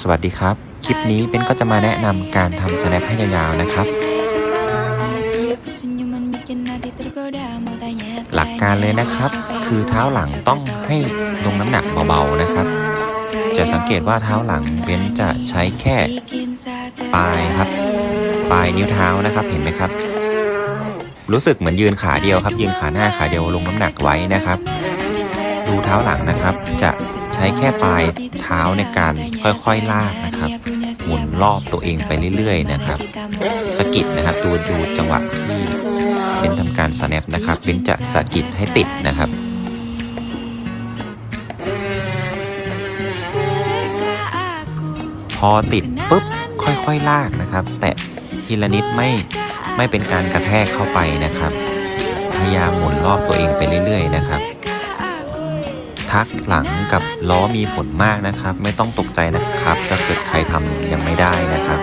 สวัสดีครับ คลิปนี้เป็นก็จะมาแนะนำการทำ snap ให้ยาวๆนะครับ หลักการเลยนะครับ คือเท้าหลังต้องให้ลงน้ำหนักเบาๆนะครับ จะสังเกตว่าเท้าหลังเบนจะใช้แค่ปลายครับ ปลายนิ้วเท้านะครับเห็นไหมครับ รู้สึกเหมือนยืนขาเดียวครับ ยืนขาหน้าขาเดียวลงน้ำหนักไว้นะครับ ดูเท้าหลังนะครับ จะใช้แค่ปลายเท้าในการค่อยๆลากนะครับ หมุนรอบตัวเองไปเรื่อยๆนะครับ สกิดนะครับดูดูจังหวะที่เป็นทำการ snap นะครับเป็นจะสะกิดให้ติดนะครับพอติดปุ๊บค่อยๆลากนะครับ แตะทีละนิดไม่ไม่เป็นการกระแทกเข้าไปนะครับ พยายามหมุนรอบตัวเองไปเรื่อย ๆ นะครับ ชักหลังกับล้อมีผลมากนะครับ ไม่ต้องตกใจนะครับถ้าเกิดใครทำยังไม่ได้นะครับ